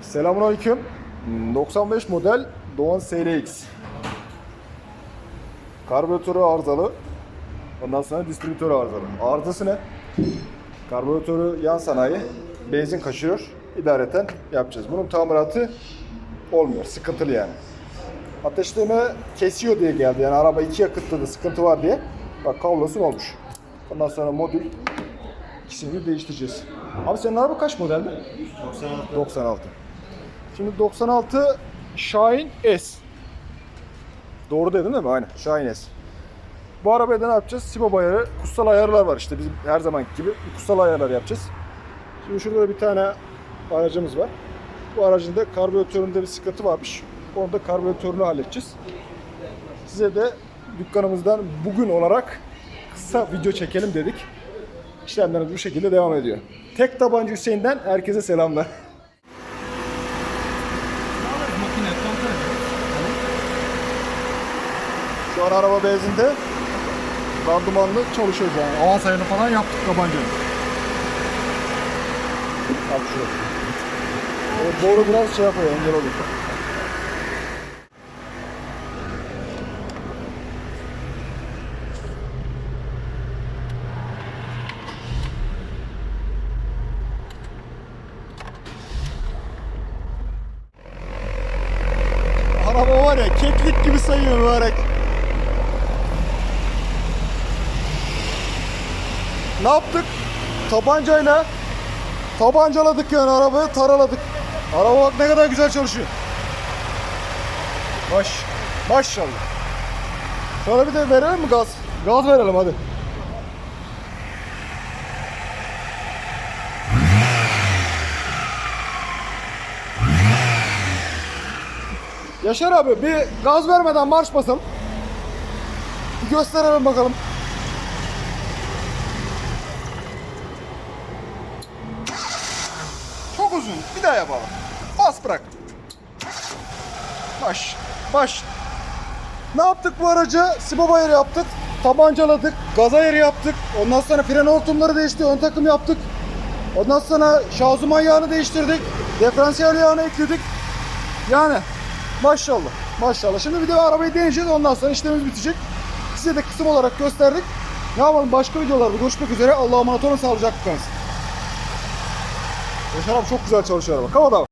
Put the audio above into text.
Selamünaleyküm. 95 model Doğan SLX. Karbüratörü arızalı. Ondan sonra distribütörü arızalı. Arızası ne? Karbüratörü yan sanayi. Benzin kaçırıyor. İdareten yapacağız. Bunun tamiratı olmuyor. Sıkıntılı yani. Ateşleme kesiyor diye geldi. Yani araba iki yakıtta da sıkıntı var diye. Bak kablosu olmuş. Ondan sonra modül ikisini de değiştireceğiz. Abi senin araba kaç modeldi? 96. 96. Şimdi 96 Shine S. Doğru dedim değil mi? Aynen. Shine S. Bu arabaya da ne yapacağız? Sibop ayarı, kutsal ayarlar var işte bizim her zamanki gibi kutsal ayarlar yapacağız. Şimdi şurada da bir tane aracımız var. Bu aracın da karbüratöründe bir sıkıntı varmış. Onu da karbüratörünü halledeceğiz. Size de dükkanımızdan bugün olarak kısa video çekelim dedik. İşlemlerimiz bu şekilde devam ediyor. Tek tabanca Hüseyin'den herkese selamlar. Şu an araba benzinde randımanlı çalışıyoruz yani. Avans ayarını falan yaptık tabancanın. Bak şu. O boru biraz şey yapıyor, engel oluyor. Araba var ya keklik gibi sayıyor mübarek. Ne yaptık? Tabancayla tabancaladık yani arabayı taraladık. Araba bak ne kadar güzel çalışıyor. Baş, maşallah. Şöyle bir de verelim mi gaz? Gaz verelim hadi. Yaşar abi bir gaz vermeden marş basalım. Bir gösterelim bakalım. Çok uzun. Bir daha yapalım. Bas bırak. Baş. Baş. Ne yaptık bu araca? Sibop ayarı yaptık. Tabancaladık. Gaz ayarı yaptık. Ondan sonra fren hortumları değişti. Ön takım yaptık. Ondan sonra şanzıman yağını değiştirdik. Diferansiyel yağını ekledik. Yani maşallah. Maşallah. Şimdi bir de arabayı deneyeceğiz. Ondan sonra işlemimiz bitecek. Size de kısım olarak gösterdik. Ne yapalım? Başka videolarda görüşmek üzere. Allah'a emanet olun. Sağlıcakla kalın. Yaşar abi çok güzel çalışıyor araba. Kapat abi.